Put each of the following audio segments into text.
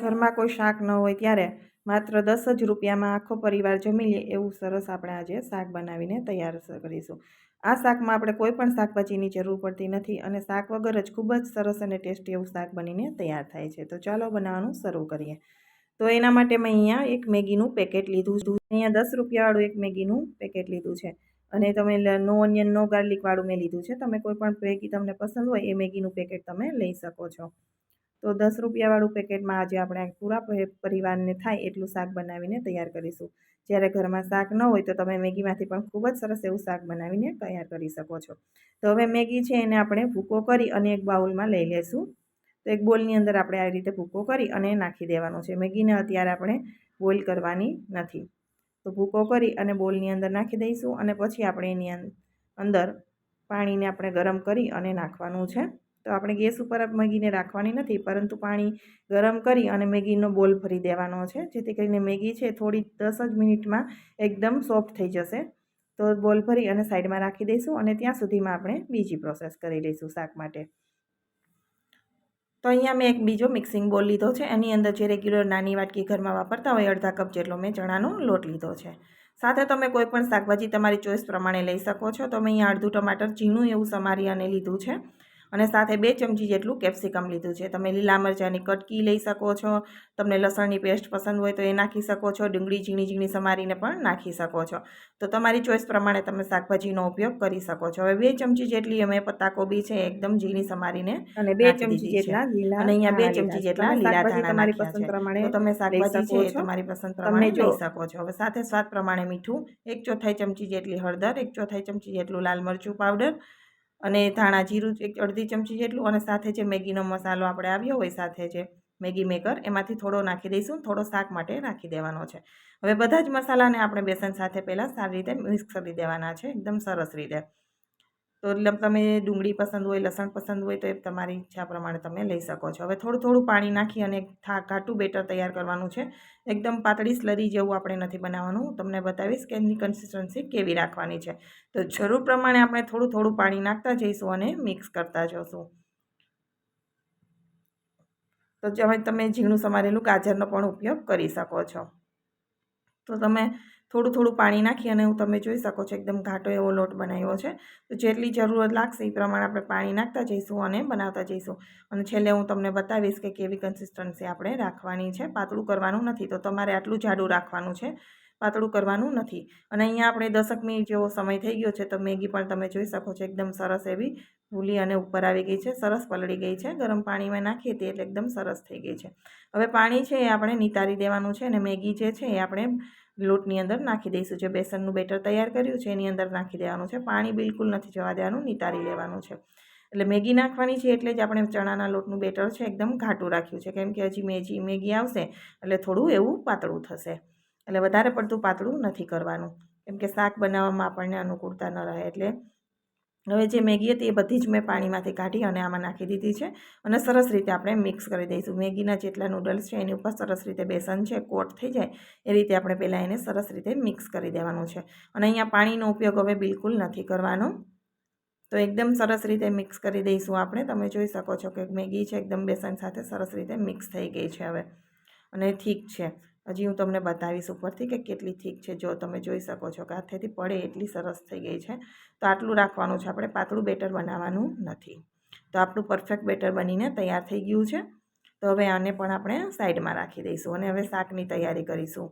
ઘરમાં કોઈ શાક ન હોય ત્યારે માત્ર દસ જ રૂપિયામાં આખો પરિવાર જમી લે એવું સરસ આપણે આજે શાક બનાવીને તૈયાર કરીશું. આ શાકમાં આપણે કોઈ પણ શાકભાજીની જરૂર પડતી નથી અને શાક વગર જ ખૂબ જ સરસ અને ટેસ્ટી એવું શાક બનીને તૈયાર થાય છે. તો ચાલો બનાવવાનું શરૂ કરીએ. તો એના માટે મેં અહીંયા એક મેગીનું પેકેટ લીધું અહીંયા દસ રૂપિયાવાળું એક મેગીનું પેકેટ લીધું છે. અને તમે નો ઓનિયન નો ગાર્લિકવાળું મેં લીધું છે. તમે કોઈ પણ મેગી તમને પસંદ હોય એ મેગીનું પેકેટ તમે લઈ શકો છો. તો દસ રૂપિયાવાળું પેકેટમાં આજે આપણે પૂરા પરી- પરિવારને થાય એટલું શાક બનાવીને તૈયાર કરીશું. જ્યારે ઘરમાં શાક ન હોય તો તમે મેગીમાંથી પણ ખૂબ જ સરસ એવું શાક બનાવીને તૈયાર કરી શકો છો. તો હવે મેગી છે એને આપણે ભૂકો કરી અને એક બાઉલમાં લઈ લેશું. તો એક બોલની અંદર આપણે આ રીતે ભૂકો કરી અને નાખી દેવાનો છે. મેગીને અત્યારે આપણે બોઇલ કરવાની નથી. તો ભૂકો કરી અને બોલની અંદર નાખી દઈશું અને પછી આપણે એની અંદર પાણીને આપણે ગરમ કરી અને નાખવાનું છે. તો આપણે ગેસ ઉપર મેગીને રાખવાની નથી, પરંતુ પાણી ગરમ કરી અને મેગીનો બોલ ભરી દેવાનો છે. જેથી કરીને મેગી છે થોડી દસ જ મિનિટમાં એકદમ સોફ્ટ થઈ જશે. તો બોલ ભરી અને સાઈડમાં રાખી દઈશું અને ત્યાં સુધીમાં આપણે બીજી પ્રોસેસ કરી લઈશું શાક માટે. તો અહીંયા મેં એક બીજો મિક્સિંગ બોલ લીધો છે. એની અંદર જે રેગ્યુલર નાની વાટકી ઘરમાં વાપરતા હોય, અડધા કપ જેટલો મેં ચણાનો લોટ લીધો છે. સાથે તમે કોઈ પણ શાકભાજી તમારી ચોઈસ પ્રમાણે લઈ શકો છો. તો મેં અહીંયા અડધું ટમાટર ઝીણું એવું સમારી અને લીધું છે. અને સાથે બે ચમચી જેટલું કેપ્સિકમ લીધું છે. તમે લીલા મરચાંની કટકી લઈ શકો છો તમને લસણની પેસ્ટ પસંદ હોય તો એ નાખી શકો છો ડુંગળી ઝીણી ઝીણી સમારીને પણ નાખી શકો છો. તો તમારી ચોઈસ પ્રમાણે તમે શાકભાજીનો ઉપયોગ કરી શકો છો. હવે બે ચમચી જેટલી અમે પત્તાકોબી છે એકદમ ઝીણી સમારીને અને બે ચમચી. જેટલા લીલા અને અહીંયા બે ચમચી જેટલા લીલા ધાણા તમારી પસંદ પ્રમાણે તમે શાકભાજી છે એ તમારી પસંદ પ્રમાણે જોઈ લઈ શકો છો. હવે સાથે સ્વાદ પ્રમાણે મીઠું એક ચોથાઈ ચમચી જેટલી હળદર એક ચોથાઈ ચમચી જેટલું લાલ મરચું પાવડર અને ધાણા જીરું એક અડધી ચમચી જેટલું અને સાથે જે મેગીનો મસાલો આપણે આવ્યો હોય, સાથે જે મેગી મેકર, એમાંથી થોડો નાખી દઈશું થોડો શાક માટે નાખી દેવાનો છે. હવે બધા જ મસાલાને આપણે બેસન સાથે પહેલાં સારી રીતે મિક્સ કરી દેવાના છે, એકદમ સરસ રીતે. તો એટલે તમે ડુંગળી પસંદ હોય, લસણ પસંદ હોય તો એ તમારી ઈચ્છા પ્રમાણે તમે લઈ શકો છો. હવે થોડું થોડું પાણી નાખી અને થા, ઘાટું બેટર તૈયાર કરવાનું છે. એકદમ પાતળી સ્લરી જેવું આપણે નથી બનાવવાનું. તમને બતાવીશ કે એની કન્સિસ્ટન્સી કેવી રાખવાની છે. તો જરૂર પ્રમાણે આપણે થોડું થોડું પાણી નાખતા જઈશું અને મિક્સ કરતા જઈશું. તો તમે ઝીણું સમારેલું ગાજરનો પણ ઉપયોગ કરી શકો છો. તો તમે થોડું થોડું પાણી નાખી અને હું તમે જોઈ શકો છો એકદમ ઘાટો એવો લોટ બનાવ્યો છે. તો જેટલી જરૂરત લાગશે એ પ્રમાણે આપણે પાણી નાખતા જઈશું અને બનાવતા જઈશું. અને છેલ્લે હું તમને બતાવીશ કે કેવી કન્સિસ્ટન્સી આપણે રાખવાની છે. પાતળું કરવાનું નથી. તો તમારે આટલું જાડું રાખવાનું છે. પાતળું કરવાનું નથી. અને અહીંયા આપણે દસક મિનિટ જેવો સમય થઈ ગયો છે. તો મેગી પણ તમે જોઈ શકો છો એકદમ સરસ એવી ભૂલી અને ઉપર આવી ગઈ છે. સરસ પલળી ગઈ છે. ગરમ પાણીમાં નાખીએ તે એટલે એકદમ સરસ થઈ ગઈ છે. હવે પાણી છે એ આપણે નિતારી દેવાનું છે અને મેગી જે છે એ આપણે લોટની અંદર નાખી દઈશું. જે બેસનનું બેટર તૈયાર કર્યું છે, એની અંદર નાખી દેવાનું છે. પાણી બિલકુલ નથી જવા દેવાનું, નિતારી લેવાનું છે. એટલે મેગી નાખવાની છે એટલે જ આપણે ચણાના લોટનું બેટર છે એકદમ ઘાટું રાખ્યું છે. કેમ કે હજી મેજી, મેગી આવશે એટલે થોડું એવું પાતળું થશે. એટલે વધારે પડતું પાતળું નથી કરવાનું. કેમ કે શાક બનાવવામાં આપણને અનુકૂળતા ન રહે એટલે હવે જે મેગી હતી એ બધી જ મેં પાણીમાંથી કાઢી અને આમાં નાખી દીધી છે અને સરસ રીતે આપણે મિક્સ કરી દઈશું. મેગીના જેટલા નૂડલ્સ છે એની ઉપર સરસ રીતે બેસન છે, કોટ થઈ જાય એ રીતે આપણે પહેલાં એને સરસ રીતે મિક્સ કરી દેવાનું છે. અને અહીંયા પાણીનો ઉપયોગ હવે બિલકુલ નથી કરવાનો. તો એકદમ સરસ રીતે મિક્સ કરી દઈશું આપણે. તમે જોઈ શકો છો કે મેગી છે એકદમ બેસન સાથે સરસ રીતે મિક્સ થઈ ગઈ છે હવે અને ઠીક છે. હજી હું તમને બતાવીશ ઉપરથી કે કેટલી થીક છે, જો તમે જોઈ શકો છો કે હાથેથી પડે એટલી સરસ થઈ ગઈ છે. તો આટલું રાખવાનું છે, આપણે પાતળું બેટર બનાવવાનું નથી. તો આપણું પરફેક્ટ બેટર બનીને તૈયાર થઈ ગયું છે. તો હવે આને પણ આપણે સાઈડમાં રાખી દઈશું અને હવે શાકની તૈયારી કરીશું.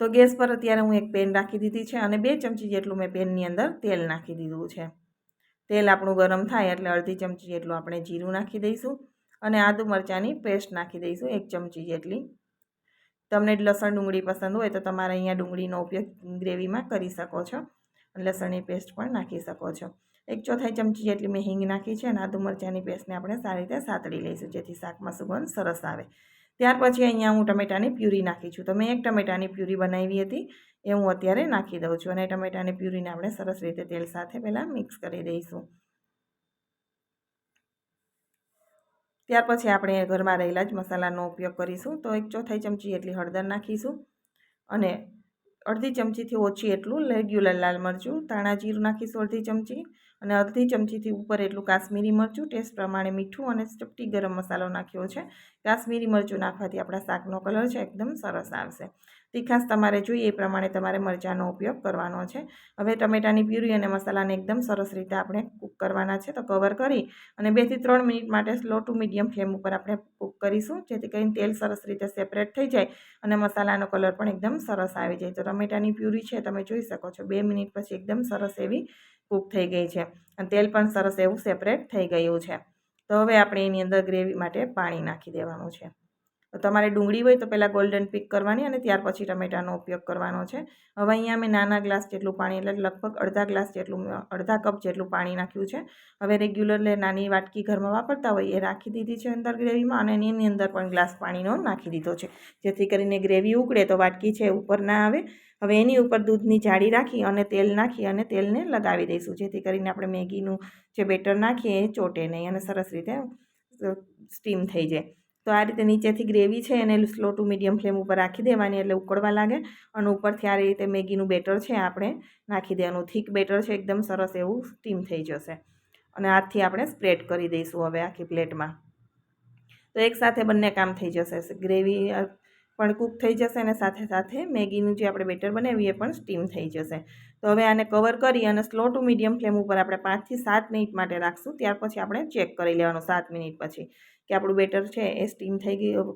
તો ગેસ પર અત્યારે હું એક પેન રાખી દીધી છે અને બે ચમચી જેટલું મેં પેનની અંદર તેલ નાખી દીધું છે. તેલ આપણું ગરમ થાય એટલે અડધી ચમચી જેટલું આપણે જીરું નાખી દઈશું અને આદુ મરચાંની પેસ્ટ નાખી દઈશું, એક ચમચી જેટલી. તમને લસણ ડુંગળી પસંદ હોય તો તમારે અહીંયા ડુંગળીનો ઉપયોગ ગ્રેવીમાં કરી શકો છો. લસણની પેસ્ટ પણ નાખી શકો છો. એક ચોથાઈ ચમચી જેટલી મેં હિંગ નાખી છે અને આદુ મરચાંની પેસ્ટને આપણે સારી રીતે સાતળી લઈશું જેથી શાકમાં સુગંધ સરસ આવે. ત્યાર પછી અહીંયા હું ટમેટાની પ્યુરી નાખી છું. તો મેં એક ટમેટાની પ્યુરી બનાવી હતી, એ હું અત્યારે નાખી દઉં છું અને ટમેટાની પ્યુરીને આપણે સરસ રીતે તેલ સાથે પહેલાં મિક્સ કરી દઈશું. ત્યાર પછી આપણે ઘરમાં રહેલા જ મસાલાનો ઉપયોગ કરીશું. તો એક ચોથાઈ ચમચી એટલી હળદર નાખીશું અને અડધી ચમચીથી ઓછી એટલું રેગ્યુલર લાલ મરચું, ધાણા જીરું નાખીશું અડધી ચમચી અને અડધી ચમચીથી ઉપર એટલું કાશ્મીરી મરચું, ટેસ્ટ પ્રમાણે મીઠું અને ચપટી ગરમ મસાલો નાખ્યો છે. કાશ્મીરી મરચું નાખવાથી આપણા શાકનો કલર છે એકદમ સરસ આવશે. તીખાસ તમારે જોઈએ એ પ્રમાણે તમારે મરચાંનો ઉપયોગ કરવાનો છે. હવે ટમેટાની પ્યુરી અને મસાલાને એકદમ સરસ રીતે આપણે કૂક કરવાના છે તો કવર કરી અને બેથી ત્રણ મિનિટ માટે સ્લો ટુ મીડિયમ ફ્લેમ ઉપર આપણે કૂક કરીશું જેથી કરીને તેલ સરસ રીતે સેપરેટ થઈ જાય અને મસાલાનો કલર પણ એકદમ સરસ આવી જાય. તો ટમેટાની પ્યુરી છે તમે જોઈ શકો છો. બે મિનિટ પછી એકદમ સરસ એવી કૂક થઈ ગઈ છે અને તેલ પણ સરસ એવું સેપરેટ થઈ ગયું છે. તો હવે આપણે એની અંદર ગ્રેવી માટે પાણી નાખી દેવાનું છે. તો તમારે ડુંગળી હોય તો પહેલાં ગોલ્ડન પીક કરવાની અને ત્યાર પછી ટમેટાનો ઉપયોગ કરવાનો છે. હવે અહીંયા મેં નાના ગ્લાસ જેટલું પાણી એટલે લગભગ અડધા ગ્લાસ જેટલું, અડધા કપ જેટલું પાણી નાખ્યું છે. હવે રેગ્યુલરલી નાની વાટકી ઘરમાં વાપરતા હોય એ રાખી દીધી છે અંદર ગ્રેવીમાં અને એની અંદર પણ ગ્લાસ પાણીનો નાખી દીધો છે. જેથી કરીને ગ્રેવી ઉકળે તો વાટકી છે ઉપર ના આવે. હવે એની ઉપર દૂધની જાળી રાખી અને તેલ નાખી અને તેલને લગાવી દઈશું. જેથી કરીને આપણે મેગીનું જે બેટર નાખીએ એ ચોટે નહીં અને સરસ રીતે સ્ટીમ થઈ જાય. તો આ રીતે નીચેથી ગ્રેવી છે એને સ્લો ટુ મીડિયમ ફ્લેમ ઉપર રાખી દેવાની એટલે ઉકળવા લાગે અને ઉપરથી આ રીતે મેગીનું બેટર છે આપણે નાખી દેવાનું. થીક બેટર છે, એકદમ સરસ એવું સ્ટીમ થઈ જશે. અને હાથથી આપણે સ્પ્રેડ કરી દઈશું હવે આખી પ્લેટમાં. તો એકસાથે બંને કામ થઈ જશે. ગ્રેવી પણ કૂક થઈ જશે અને સાથે સાથે મેગીનું જે આપણે બેટર બનાવીએ એ પણ સ્ટીમ થઈ જશે. તો હવે આને કવર કરી અને સ્લો ટુ મીડિયમ ફ્લેમ ઉપર આપણે પાંચથી સાત મિનિટ માટે રાખશું. ત્યાર પછી આપણે ચેક કરી લેવાનું સાત મિનિટ પછી. કે આપણું બેટર છે, એ સ્ટીમ થઈ ગયું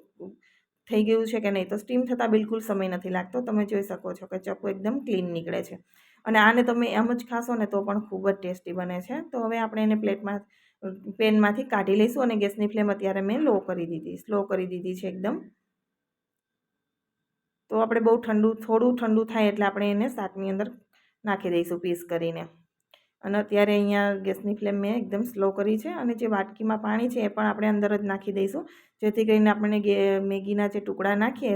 થઈ ગયું છે કે નહીં? તો સ્ટીમ થતાં બિલકુલ સમય નથી લાગતો. તમે જોઈ શકો છો કે ચપ્પુ એકદમ ક્લીન નીકળે છે. અને આને તમે એમ જ ખાશો ને તો પણ ખૂબ જ ટેસ્ટી બને છે. તો હવે આપણે એને પ્લેટમાં, પેનમાંથી કાઢી લઈશું અને ગેસની ફ્લેમ અત્યારે મેં લો કરી દીધી, સ્લો કરી દીધી છે એકદમ. તો આપણે બહુ ઠંડુ, થોડું ઠંડુ થાય એટલે આપણે એને શાકની અંદર નાખી દઈશું પીસ કરીને. અને અત્યારે અહીંયા ગેસની ફ્લેમ મેં એકદમ સ્લો કરી છે અને જે વાટકીમાં પાણી છે એ પણ આપણે અંદર જ નાખી દઈશું. જેથી કરીને આપણે મેગીના જે ટુકડા નાખીએ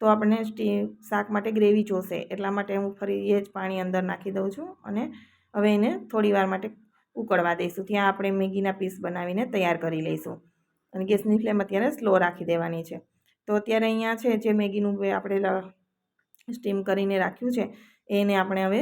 તો આપણે સ્ટી, શાક માટે ગ્રેવી જોશે. એટલા માટે હું ફરી એ જ પાણી અંદર નાખી દઉં છું અને હવે એને થોડી વાર માટે ઉકળવા દઈશું. ત્યાં આપણે મેગીના પીસ બનાવીને તૈયાર કરી લઈશું. અને ગેસની ફ્લેમ અત્યારે સ્લો રાખી દેવાની છે. તો અત્યારે અહીંયા છે જે મેગીનું આપણે સ્ટીમ કરીને રાખ્યું છે, એને આપણે હવે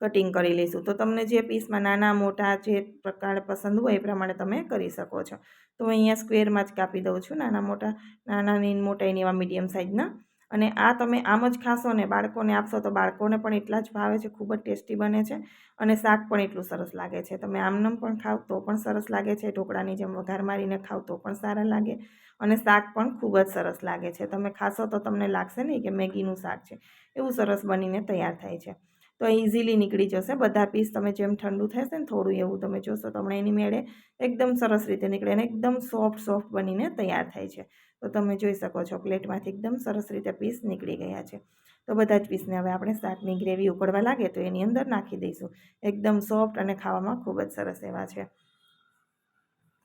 કટિંગ કરી લઈશું. તો તમને જે પીસમાં નાના, મોટા જે પ્રકાર પસંદ હોય એ પ્રમાણે તમે કરી શકો છો. તો હું અહીંયા સ્ક્વેરમાં જ કાપી દઉં છું, નાના, મોટા નાના ની મોટા એની એવા મીડિયમ સાઇઝના. અને આ તમે આમ જ ખાશો ને બાળકોને આપશો તો બાળકોને પણ એટલા જ ભાવે છે, ખૂબ જ ટેસ્ટી બને છે અને શાક પણ એટલું સરસ લાગે છે. તમે આમનમ પણ ખાવ તો પણ સરસ લાગે છે, ઢોકળાની જેમ વઘાર મારીને ખાવ તો પણ સારા લાગે અને શાક પણ ખૂબ જ સરસ લાગે છે. તમે ખાશો તો તમને લાગશે નહીં કે મેગીનું શાક છે. એવું સરસ બનીને તૈયાર થાય છે. તો ઇઝીલી નીકળી જશે. બધા પીસ તમે જેમ ઠંડુ થશે ને થોડું એવું તમે જોશો તમને એની મેળે એકદમ સરસ રીતે નીકળે અને એકદમ સોફ્ટ સોફ્ટ બનીને તૈયાર થાય છે. તો તમે જોઈ શકો છો પ્લેટમાંથી એકદમ સરસ રીતે પીસ નીકળી ગયા છે. તો બધા જ પીસને હવે આપણે શાકની ગ્રેવી ઉકળવા લાગે તો એની અંદર નાખી દઈશું. એકદમ સોફ્ટ અને ખાવામાં ખૂબ જ સરસ એવા છે.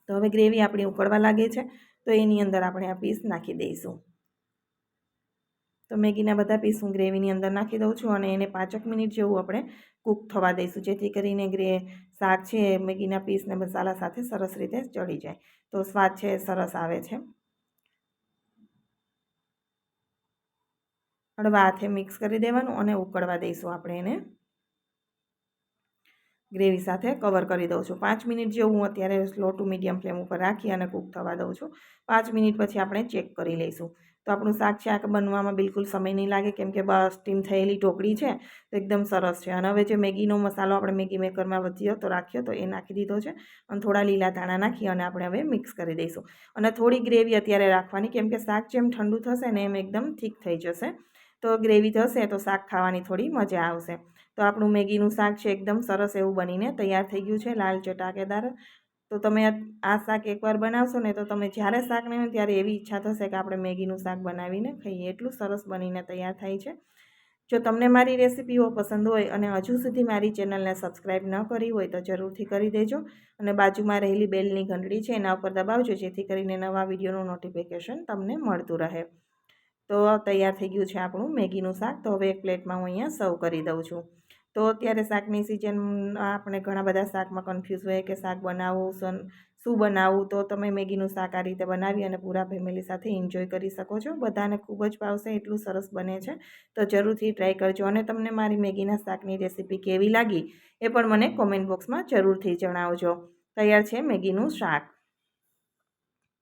તો હવે ગ્રેવી આપણી ઉકળવા લાગે છે. તો એની અંદર આપણે આ પીસ નાખી દઈશું. તો મેગીના બધા પીસ હું ગ્રેવીની અંદર નાખી દઉં છું અને એને પાંચક મિનિટ જેવું આપણે કૂક થવા દઈશું, જેથી કરીને ગ્રે શાક છે મેગીના પીસને મસાલા સાથે સરસ રીતે ચડી જાય. તો સ્વાદ છે સરસ આવે છે. હળવા હાથે મિક્સ કરી દેવાનું અને ઉકળવા દઈશું આપણે એને. ગ્રેવી સાથે કવર કરી દઉં છું. પાંચ મિનિટ જેવું હું અત્યારે સ્લો ટુ મીડિયમ ફ્લેમ ઉપર રાખી અને કૂક થવા દઉં છું. પાંચ મિનિટ પછી આપણે ચેક કરી લઈશું. તો આપણું શાક શાક બનવામાં બિલકુલ સમય નહીં લાગે, કેમ કે સ્ટીમ થયેલી ઢોકળી છે, તો એકદમ સરસ છે. અને હવે જે મેગીનો મસાલો આપણે મેગી મેકરમાં વધ્યો તો રાખ્યો તો એ નાખી દીધો છે અને થોડા લીલા ધાણા નાખી અને આપણે હવે મિક્સ કરી દઈશું. અને થોડી ગ્રેવી અત્યારે રાખવાની, કેમ કે શાક જેમ ઠંડુ થશે ને એમ એકદમ ઠીક થઈ જશે. તો ગ્રેવી થશે તો શાક ખાવાની થોડી મજા આવશે. તો આપણું મેગીનું શાક છે, એકદમ સરસ એવું બનીને તૈયાર થઈ ગયું છે, લાલ ચટાકેદાર તો તમે આ શાક એકવાર બનાવશો ને તો તમે જ્યારે શાક નહીં ત્યારે એવી ઈચ્છા થશે કે આપણે મેગીનું શાક બનાવીને ખાઈએ. એટલું સરસ બનીને તૈયાર થાય છે. જો તમને મારી રેસિપીઓ પસંદ હોય અને હજુ સુધી મારી ચેનલને સબસ્ક્રાઈબ ન કરી હોય તો જરૂરથી કરી દેજો. અને બાજુમાં રહેલી બેલની ઘંટડી છે એના ઉપર દબાવજો, જેથી કરીને નવા વિડીયોનું નોટિફિકેશન તમને મળતું રહે. તો તૈયાર થઈ ગયું છે આપણું મેગીનું શાક. તો હવે એક પ્લેટમાં હું અહીંયા સર્વ કરી દઉં છું. તો અત્યારે શાકની સિઝન આપણે ઘણા બધા શાકમાં કન્ફ્યુઝ હોય કે શાક બનાવવું શું બનાવવું તો તમે મેગીનું શાક આ રીતે બનાવી અને પૂરા ફેમિલી સાથે એન્જોય કરી શકો છો. બધાને ખૂબ જ ભાવશે, એટલું સરસ બને છે. તો જરૂરથી ટ્રાય કરજો. અને તમને મારી મેગીના શાકની રેસીપી કેવી લાગી એ પણ મને કોમેન્ટ બોક્સમાં જરૂરથી જણાવજો. તૈયાર છે મેગીનું શાક.